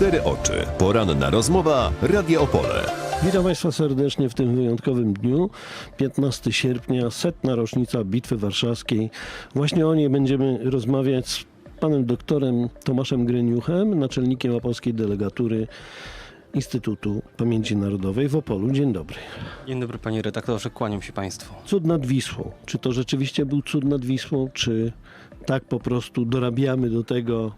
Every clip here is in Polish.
cztery oczy. Poranna rozmowa Radio Opole. Witam Państwa serdecznie w tym wyjątkowym dniu. 15 sierpnia, setna rocznica Bitwy Warszawskiej. Właśnie o niej będziemy rozmawiać z panem doktorem Tomaszem Greniuchem, naczelnikiem opolskiej delegatury Instytutu Pamięci Narodowej w Opolu. Dzień dobry. Dzień dobry panie redaktorze, kłaniam się państwu. Cud nad Wisłą. Czy to rzeczywiście był cud nad Wisłą, czy tak po prostu dorabiamy do tego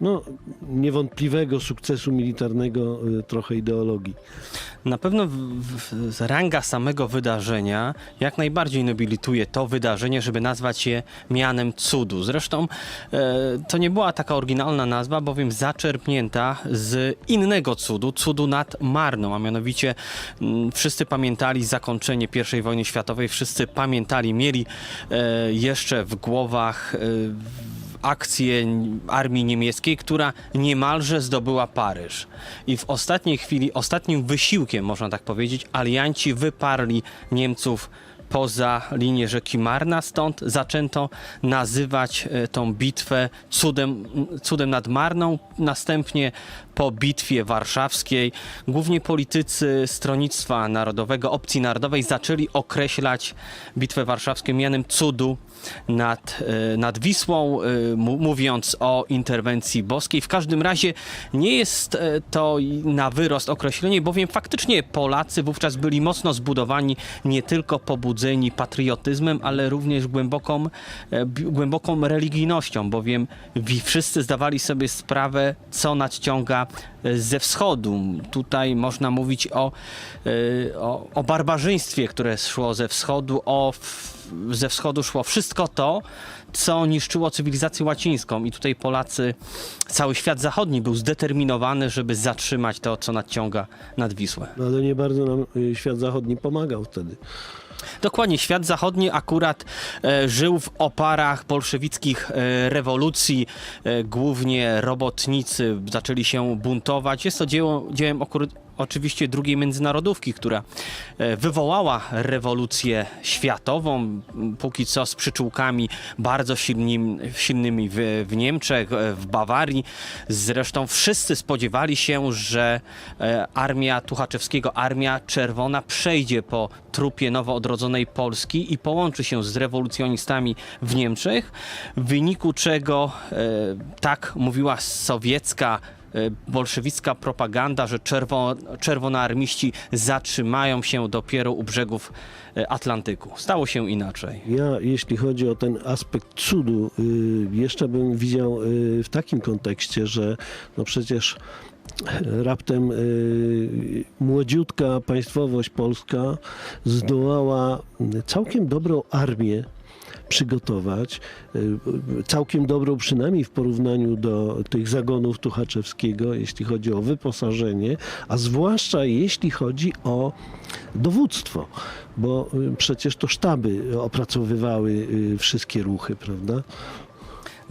no, niewątpliwego sukcesu militarnego y, trochę ideologii? Na pewno w, w, ranga samego wydarzenia jak najbardziej nobilituje to wydarzenie, żeby nazwać je mianem cudu. Zresztą e, to nie była taka oryginalna nazwa, bowiem zaczerpnięta z innego cudu, cudu nad Marną, a mianowicie m, wszyscy pamiętali zakończenie I wojny światowej, wszyscy pamiętali, mieli e, jeszcze w głowach e, akcję armii niemieckiej, która niemalże zdobyła Paryż. I w ostatniej chwili, ostatnim wysiłkiem, można tak powiedzieć, alianci wyparli Niemców poza linię rzeki Marna, stąd zaczęto nazywać e, tą bitwę cudem, cudem nad Marną. Następnie po bitwie warszawskiej głównie politycy Stronnictwa Narodowego, Opcji Narodowej zaczęli określać bitwę warszawską mianem cudu nad, e, nad Wisłą, e, mówiąc o interwencji boskiej. W każdym razie nie jest to na wyrost określenie, bowiem faktycznie Polacy wówczas byli mocno zbudowani nie tylko pobudzeni patriotyzmem, ale również głęboką, e, głęboką religijnością, bowiem wi- wszyscy zdawali sobie sprawę, co nadciąga e, ze wschodu. Tutaj można mówić o, e, o, o barbarzyństwie, które szło ze wschodu, o ze wschodu szło wszystko to, co niszczyło cywilizację łacińską. I tutaj Polacy, cały świat zachodni był zdeterminowany, żeby zatrzymać to, co nadciąga nad Wisłę. No, ale nie bardzo nam y, świat zachodni pomagał wtedy. Dokładnie, świat zachodni akurat e, żył w oparach bolszewickich e, rewolucji. E, głównie robotnicy zaczęli się buntować. Jest to dzieło, dziełem akurat, oczywiście drugiej międzynarodówki, która e, wywołała rewolucję światową, póki co z przyczółkami bardzo silnym, silnymi w, w Niemczech, e, w Bawarii. Zresztą wszyscy spodziewali się, że e, armia Tuchaczewskiego, armia czerwona przejdzie po trupie nowo odrodzonej Polski i połączy się z rewolucjonistami w Niemczech, w wyniku czego tak mówiła sowiecka bolszewicka propaganda, że czerwo, czerwonoarmiści zatrzymają się dopiero u brzegów e, Atlantyku. Stało się inaczej. Ja, jeśli chodzi o ten aspekt cudu, y, jeszcze bym widział y, w takim kontekście, że no przecież raptem y, młodziutka państwowość polska zdołała całkiem dobrą armię przygotować, y, całkiem dobrą przynajmniej w porównaniu do tych zagonów Tuchaczewskiego, jeśli chodzi o wyposażenie, a zwłaszcza jeśli chodzi o dowództwo, bo y, przecież to sztaby opracowywały y, wszystkie ruchy, prawda?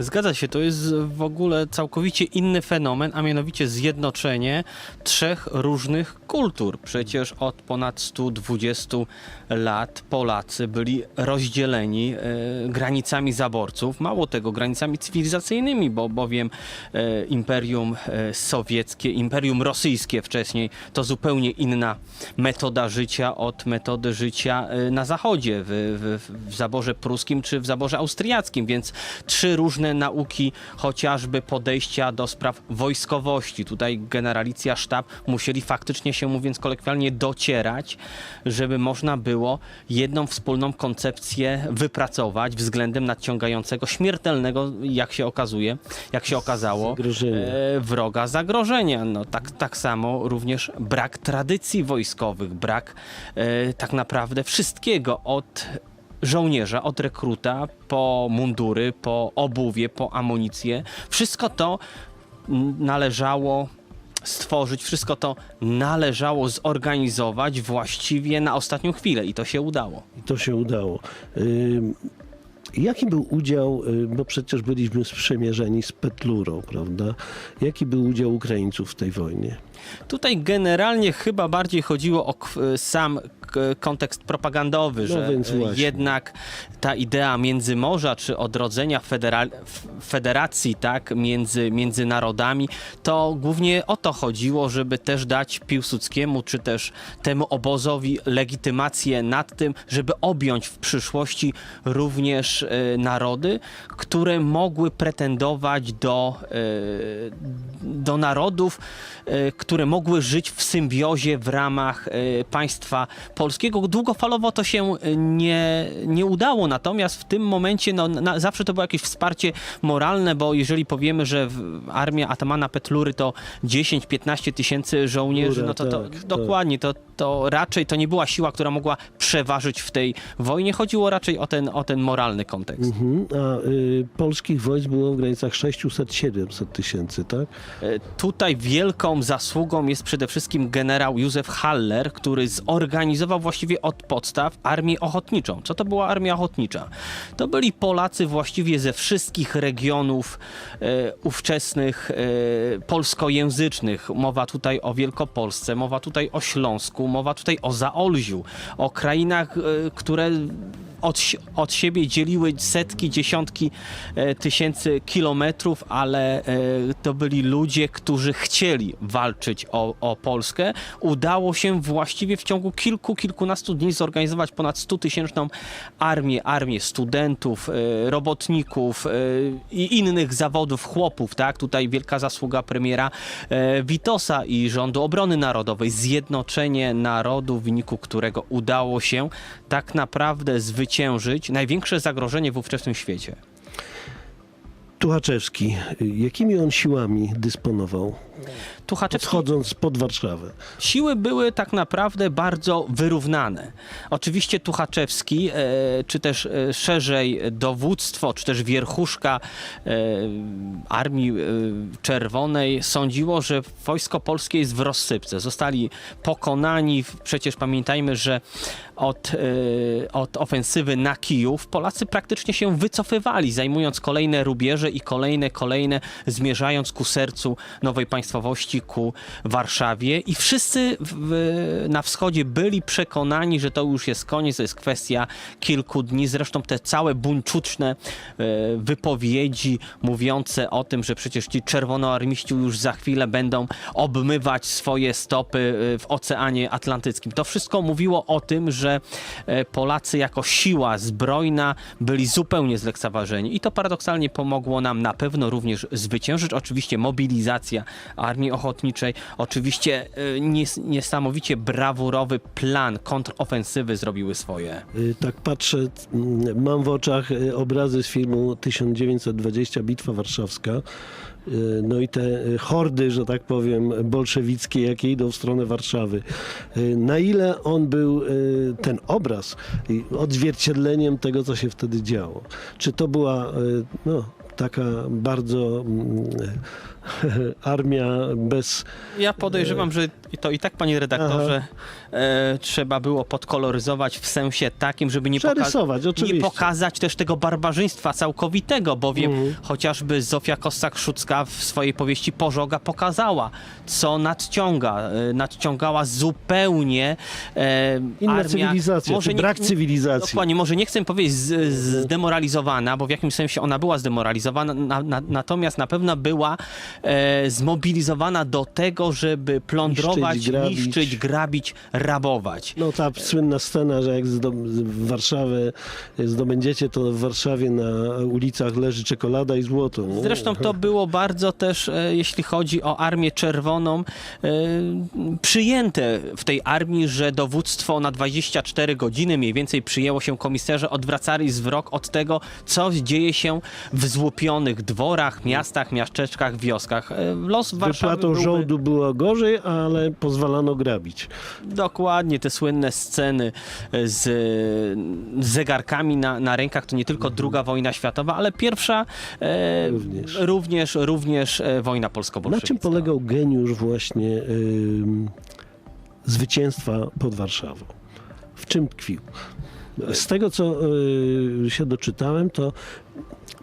Zgadza się, to jest w ogóle całkowicie inny fenomen, a mianowicie zjednoczenie trzech różnych kultur. Przecież od ponad 120 lat Polacy byli rozdzieleni e, granicami zaborców, mało tego, granicami cywilizacyjnymi, bo bowiem e, Imperium e, Sowieckie, Imperium Rosyjskie wcześniej to zupełnie inna metoda życia od metody życia e, na zachodzie, w, w, w zaborze pruskim czy w zaborze austriackim, więc trzy różne nauki, chociażby podejścia do spraw wojskowości. Tutaj generalicja, sztab musieli faktycznie się, mówiąc kolokwialnie, docierać, żeby można było jedną wspólną koncepcję wypracować względem nadciągającego, śmiertelnego, jak się okazuje, jak się okazało, e, wroga zagrożenia. No, tak, tak samo również brak tradycji wojskowych, brak e, tak naprawdę wszystkiego od żołnierza, od rekruta, po mundury, po obuwie, po amunicję. Wszystko to należało stworzyć, wszystko to należało zorganizować właściwie na ostatnią chwilę i to się udało. I to się udało. Jaki był udział, y, bo przecież byliśmy sprzymierzeni z Petlurą, prawda? Jaki był udział Ukraińców w tej wojnie? Tutaj generalnie chyba bardziej chodziło o sam kontekst propagandowy, że więc e, jednak ta idea międzymorza czy odrodzenia federacji tak, między, między narodami, to głównie o to chodziło, żeby też dać Piłsudskiemu czy też temu obozowi legitymację nad tym, żeby objąć w przyszłości również e, narody, które mogły pretendować do, e, do narodów, e, które mogły żyć w symbiozie w ramach e, państwa polskiego. Długofalowo to się e, nie, nie udało, natomiast w tym momencie no, na, zawsze to było jakieś wsparcie moralne, bo jeżeli powiemy, że armia Atamana Petlury to 10-15 tysięcy żołnierzy, no to, to tak, tak. dokładnie, to, to raczej to nie była siła, która mogła przeważyć w tej wojnie. Chodziło raczej o ten, o ten moralny kontekst. Mhm. A y, polskich wojsk było w granicach 600-700 tysięcy, tak? E, Tutaj wielką zasługą jest przede wszystkim generał Józef Haller, który zorganizował właściwie od podstaw armię ochotniczą. Co to była armia ochotnicza? To byli Polacy właściwie ze wszystkich regionów e, ówczesnych e, polskojęzycznych. Mowa tutaj o Wielkopolsce, mowa tutaj o Śląsku, mowa tutaj o Zaolziu, o krainach, e, które od, od siebie dzieliły setki, dziesiątki e, tysięcy kilometrów, ale e, to byli ludzie, którzy chcieli walczyć o, o Polskę. Udało się właściwie w ciągu kilku, kilkunastu dni zorganizować ponad 100 tysięczną armię, armię studentów, e, robotników i innych zawodów, chłopów, tak? Tutaj wielka zasługa premiera Witosa i rządu obrony narodowej, zjednoczenie narodu, w wyniku którego udało się tak naprawdę zwyciężyć największe zagrożenie w ówczesnym świecie. Tuchaczewski, jakimi on siłami dysponował, Tuchaczewski odchodząc pod Warszawę? Siły były tak naprawdę bardzo wyrównane. Oczywiście Tuchaczewski, e, czy też e, szerzej dowództwo, czy też wierchuszka e, Armii Czerwonej sądziło, że wojsko polskie jest w rozsypce. Zostali pokonani. Przecież pamiętajmy, że od, od ofensywy na Kijów Polacy praktycznie się wycofywali, zajmując kolejne rubieże i kolejne, kolejne, zmierzając ku sercu nowej państwowości, ku Warszawie. I wszyscy w, na wschodzie byli przekonani, że to już jest koniec, to jest kwestia kilku dni. Zresztą te całe buńczuczne e, wypowiedzi mówiące o tym, że przecież ci czerwonoarmiści już za chwilę będą obmywać swoje stopy e, w Oceanie Atlantyckim. To wszystko mówiło o tym, że e, Polacy jako siła zbrojna byli zupełnie zlekceważeni. I to paradoksalnie pomogło nam na pewno również zwyciężyć. Oczywiście mobilizacja Armii Ochotniczej, oczywiście e, nies niesamowicie brawurowy plan kontrofensywy zrobiły swoje. Y, Tak patrzę, mm, mam w oczach y, obrazy z filmu 1920 Bitwa Warszawska. Y, No i te y, hordy, że tak powiem, bolszewickie, jakie idą w stronę Warszawy. Y, Na ile on był, y, ten obraz, y, odzwierciedleniem tego, co się wtedy działo? Czy to była y, no, taka bardzo mm, armia bez Ja podejrzewam, że to i tak, panie redaktorze, e, trzeba było podkoloryzować w sensie takim, żeby nie, poka- nie pokazać też tego barbarzyństwa całkowitego, bowiem Mhm. chociażby Zofia Kossak-Szucka w swojej powieści Pożoga pokazała, co nadciąga. E, nadciągała zupełnie e, Inna armia, cywilizacja, czy brak cywilizacji. Dokładnie, może nie chcę powiedzieć z, zdemoralizowana, bo w jakimś sensie ona była zdemoralizowana, na, na, natomiast na pewno była e, zmobilizowana do tego, żeby plądrować, Niszczyć, grabić. niszczyć, grabić, rabować. No ta słynna scena, że jak w Warszawę zdobędziecie, to w Warszawie na ulicach leży czekolada i złoto. nie? Zresztą to było bardzo też, e, jeśli chodzi o Armię Czerwoną, e, przyjęte w tej armii, że dowództwo na 24 godziny mniej więcej przyjęło się komisarze, odwracali wzrok od tego, co dzieje się w złupionych dworach, miastach, miasteczkach, wioskach. E, Los Warszawy Wypłatą byłby... rządu było gorzej, ale pozwalano grabić. Dokładnie, te słynne sceny z, z zegarkami na, na rękach to nie tylko druga wojna światowa, ale pierwsza e, Również. również, również e, wojna Na polsko-bolszewicka. czym polegał geniusz właśnie zwycięstwa pod Warszawą? W czym tkwił? Z tego, co y, się doczytałem, to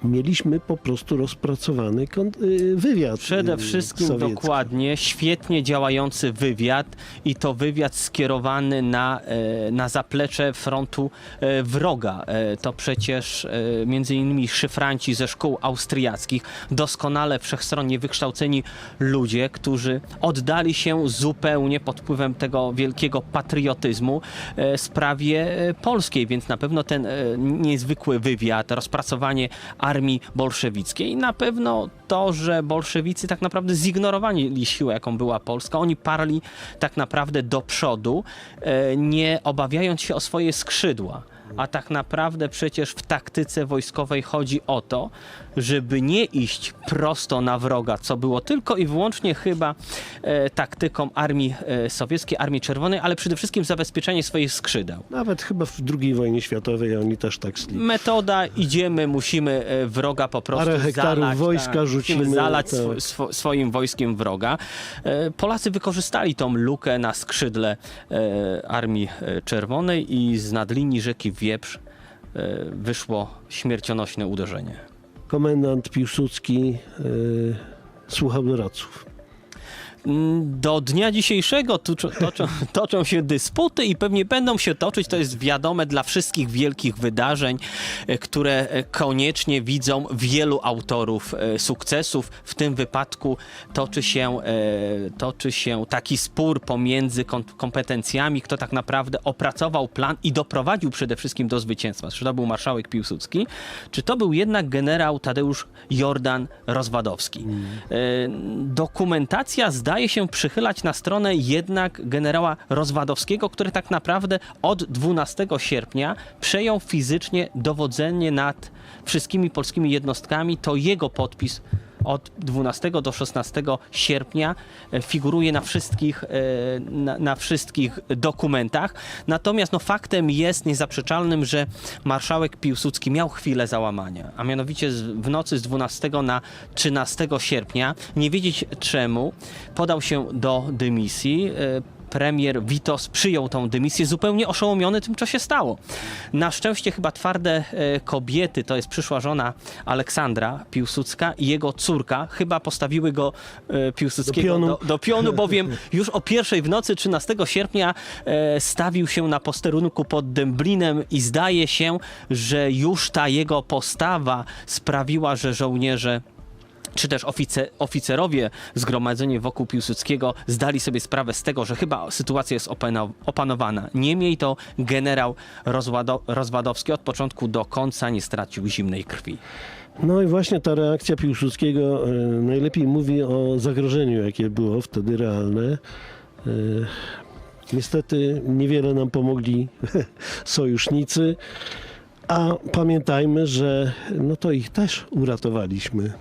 mieliśmy po prostu rozpracowany y, wywiad. Przede y, wszystkim sowiecki. dokładnie świetnie działający wywiad i to wywiad skierowany na, e, na zaplecze frontu e, wroga. E, To przecież między innymi szyfranci ze szkół austriackich, doskonale wszechstronnie wykształceni ludzie, którzy oddali się zupełnie pod wpływem tego wielkiego patriotyzmu sprawie polskiej, więc na pewno ten niezwykły wywiad, rozpracowanie armii bolszewickiej, na pewno to, że bolszewicy tak naprawdę zignorowali siłę, jaką była Polska. Oni parli tak naprawdę do przodu, e, nie obawiając się o swoje skrzydła. A tak naprawdę przecież w taktyce wojskowej chodzi o to, żeby nie iść prosto na wroga, co było tylko i wyłącznie chyba e, taktyką armii e, sowieckiej, armii czerwonej, ale przede wszystkim zabezpieczenie swoich skrzydeł. Nawet chyba w II wojnie światowej oni też tak szli. Metoda, idziemy, musimy e, wroga po prostu Parę hektarów zalać, wojska tak, rzucimy, Musimy zalać tak. swo, swo, swoim wojskiem wroga. E, Polacy wykorzystali tą lukę na skrzydle e, Armii e, Czerwonej i z nadlinii rzeki Wieprz e, wyszło śmiercionośne uderzenie. Komendant Piłsudski y, słuchał doradców. Mm, Do dnia dzisiejszego toczą, toczą, toczą się dysputy i pewnie będą się toczyć. To jest wiadome dla wszystkich wielkich wydarzeń, e, które e, koniecznie widzą wielu autorów e, sukcesów. W tym wypadku toczy się, toczy się taki spór pomiędzy kom- kompetencjami, kto tak naprawdę opracował plan i doprowadził przede wszystkim do zwycięstwa. Czy to był marszałek Piłsudski, czy to był jednak generał Tadeusz Jordan Rozwadowski. E, Dokumentacja zdaje się przychylać na stronę jednak generała Rozwadowskiego, który tak naprawdę od 12 sierpnia przejął fizycznie dowodzenie nad wszystkimi polskimi jednostkami. To jego podpis od 12 do 16 sierpnia e, figuruje na wszystkich, e, na, na wszystkich dokumentach. Natomiast no, faktem jest niezaprzeczalnym, że marszałek Piłsudski miał chwilę załamania, a mianowicie w nocy z 12 na 13 sierpnia, nie wiedzieć czemu, podał się do dymisji. Premier Witos przyjął tą dymisję zupełnie oszołomiony tym, co się stało. Na szczęście chyba twarde e, kobiety, to jest przyszła żona Aleksandra Piłsudska i jego córka, chyba postawiły go e, Piłsudskiego Do pionu. do, do pionu, bowiem już o pierwszej w nocy 13 sierpnia e, stawił się na posterunku pod Dęblinem i zdaje się, że już ta jego postawa sprawiła, że żołnierze czy też ofice, oficerowie zgromadzeni wokół Piłsudskiego zdali sobie sprawę z tego, że chyba sytuacja jest opano, opanowana. Niemniej to generał Rozwado, Rozwadowski od początku do końca nie stracił zimnej krwi. No i właśnie ta reakcja Piłsudskiego y, najlepiej mówi o zagrożeniu, jakie było wtedy realne. Y, Niestety niewiele nam pomogli sojusznicy, a pamiętajmy, że no to ich też uratowaliśmy.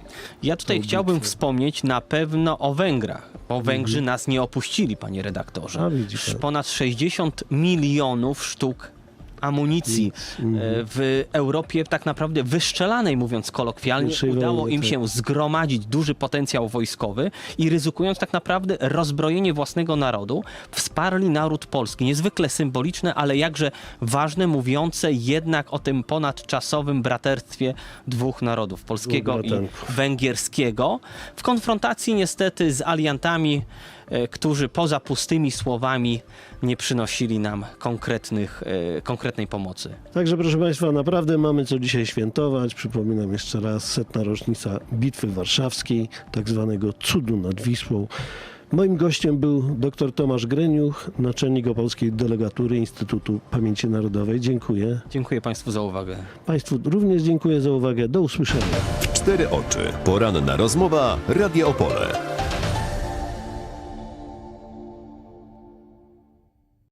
Ja tutaj chciałbym wspomnieć na pewno o Węgrach, bo Węgrzy Mhm. nas nie opuścili, panie redaktorze. A. Ponad 60 milionów sztuk amunicji Mhm. e, w Europie tak naprawdę wyszczelanej, mówiąc kolokwialnie, Pierwszej udało wojny, im tak. się zgromadzić duży potencjał wojskowy i ryzykując tak naprawdę rozbrojenie własnego narodu, wsparli naród polski. Niezwykle symboliczne, ale jakże ważne, mówiące jednak o tym ponadczasowym braterstwie dwóch narodów, polskiego i węgierskiego, w konfrontacji niestety z aliantami, którzy poza pustymi słowami nie przynosili nam konkretnych, e, konkretnej pomocy. Także proszę Państwa, naprawdę mamy co dzisiaj świętować. Przypominam jeszcze raz setna rocznica Bitwy Warszawskiej, tak zwanego cudu nad Wisłą. Moim gościem był dr Tomasz Greniuch, naczelnik opolskiej delegatury Instytutu Pamięci Narodowej. Dziękuję. Dziękuję Państwu za uwagę. Państwu również dziękuję za uwagę. Do usłyszenia. W cztery oczy. Poranna rozmowa. Radio Opole.